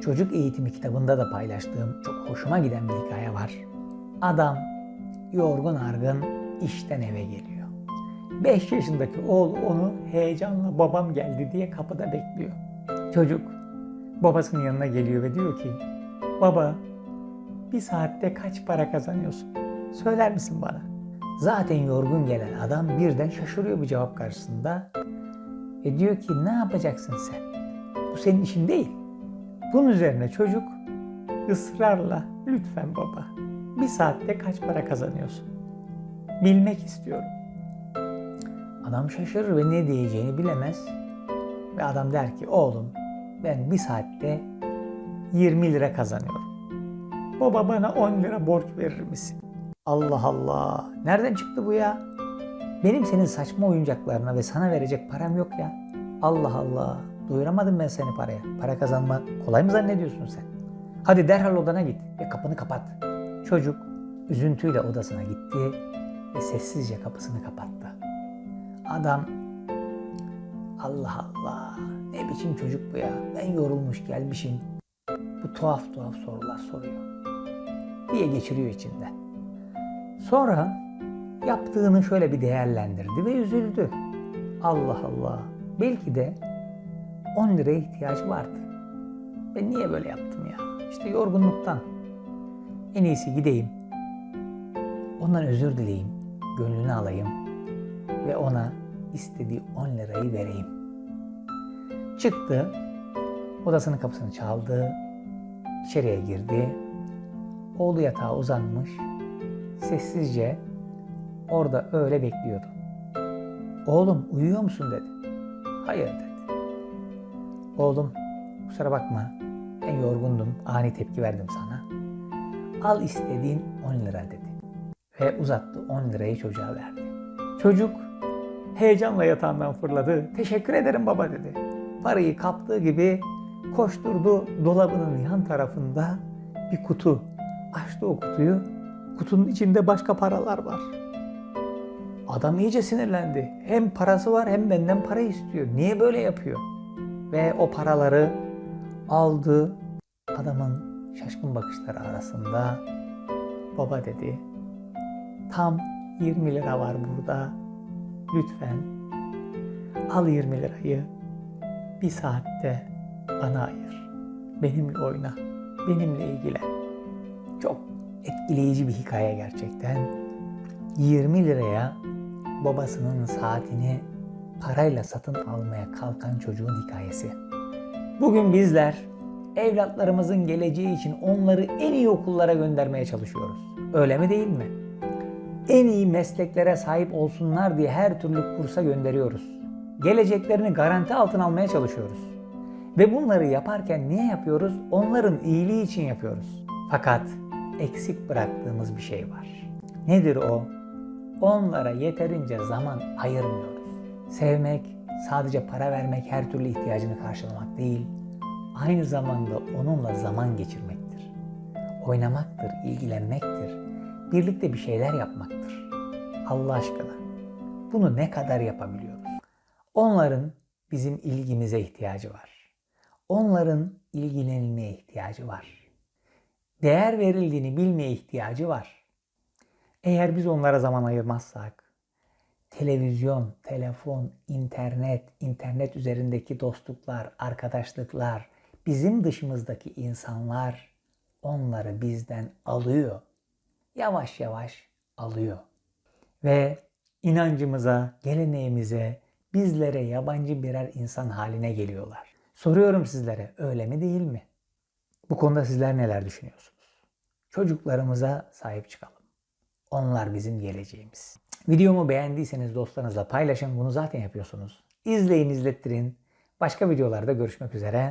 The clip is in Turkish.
Çocuk eğitimi kitabında da paylaştığım çok hoşuma giden bir hikaye var. Adam yorgun argın işten eve geliyor. 5 yaşındaki oğlu onu heyecanla babam geldi diye kapıda bekliyor. Çocuk babasının yanına geliyor ve diyor ki baba bir saatte kaç para kazanıyorsun? Söyler misin bana? Zaten yorgun gelen adam birden şaşırıyor bu cevap karşısında. Ve diyor ki ne yapacaksın sen? Bu senin işin değil. Bunun üzerine çocuk ısrarla lütfen baba bir saatte kaç para kazanıyorsun? Bilmek istiyorum. Adam şaşırır ve ne diyeceğini bilemez. Ve adam der ki oğlum ben bir saatte 20 lira kazanıyorum. Baba bana 10 lira borç verir misin? Allah Allah. Nereden çıktı bu ya? Benim senin saçma oyuncaklarına ve sana verecek param yok ya. Allah Allah. Doyuramadım ben seni paraya. Para kazanmak kolay mı zannediyorsun sen? Hadi derhal odana git ve kapını kapat. Çocuk üzüntüyle odasına gitti ve sessizce kapısını kapattı. Adam Allah Allah ne biçim çocuk bu ya ben yorulmuş gelmişim bu tuhaf tuhaf sorular soruyor diye geçiriyor içinden. Sonra yaptığını şöyle bir değerlendirdi ve üzüldü. Allah Allah belki de 10 liraya ihtiyacı vardı. Ben niye böyle yaptım ya? İşte yorgunluktan. En iyisi gideyim. Ondan özür dileyim. Gönlünü alayım. Ve ona istediği 10 lirayı vereyim. Çıktı. Odasının kapısını çaldı. İçeriye girdi. Oğlu yatağa uzanmış. Sessizce orada öyle bekliyordu. Oğlum uyuyor musun dedi. Hayır dedi. Oğlum kusura bakma ben yorgundum ani tepki verdim sana. Al istediğin 10 lira dedi. Ve uzattı 10 lirayı çocuğa verdi. Çocuk heyecanla yatağından fırladı. Teşekkür ederim baba dedi. Parayı kaptığı gibi koşturdu dolabının yan tarafında bir kutu. Açtı o kutuyu. Kutunun içinde başka paralar var. Adam iyice sinirlendi. Hem parası var hem benden para istiyor. Niye böyle yapıyor? Ve o paraları aldı. Adamın şaşkın bakışları arasında baba dedi. Tam 20 lira var burada. Lütfen al 20 lirayı bir saatte bana ayır. Benimle oyna. Benimle ilgilen. Çok etkileyici bir hikaye gerçekten. 20 liraya babasının saatini parayla satın almaya kalkan çocuğun hikayesi. Bugün bizler evlatlarımızın geleceği için onları en iyi okullara göndermeye çalışıyoruz. Öyle mi değil mi? En iyi mesleklere sahip olsunlar diye her türlü kursa gönderiyoruz. Geleceklerini garanti altına almaya çalışıyoruz. Ve bunları yaparken niye yapıyoruz? Onların iyiliği için yapıyoruz. Fakat eksik bıraktığımız bir şey var. Nedir o? Onlara yeterince zaman ayırmıyoruz. Sevmek, sadece para vermek, her türlü ihtiyacını karşılamak değil, aynı zamanda onunla zaman geçirmektir. Oynamaktır, ilgilenmektir, birlikte bir şeyler yapmaktır. Allah aşkına bunu ne kadar yapabiliyoruz? Onların bizim ilgimize ihtiyacı var. Onların ilgilenilmeye ihtiyacı var. Değer verildiğini bilmeye ihtiyacı var. Eğer biz onlara zaman ayırmazsak, televizyon, telefon, internet, internet üzerindeki dostluklar, arkadaşlıklar, bizim dışımızdaki insanlar onları bizden alıyor. Yavaş yavaş alıyor. Ve inancımıza, geleneğimize, bizlere yabancı birer insan haline geliyorlar. Soruyorum sizlere öyle mi değil mi? Bu konuda sizler neler düşünüyorsunuz? Çocuklarımıza sahip çıkalım. Onlar bizim geleceğimiz. Videomu beğendiyseniz dostlarınızla paylaşın. Bunu zaten yapıyorsunuz. İzleyin, izlettirin. Başka videolarda görüşmek üzere.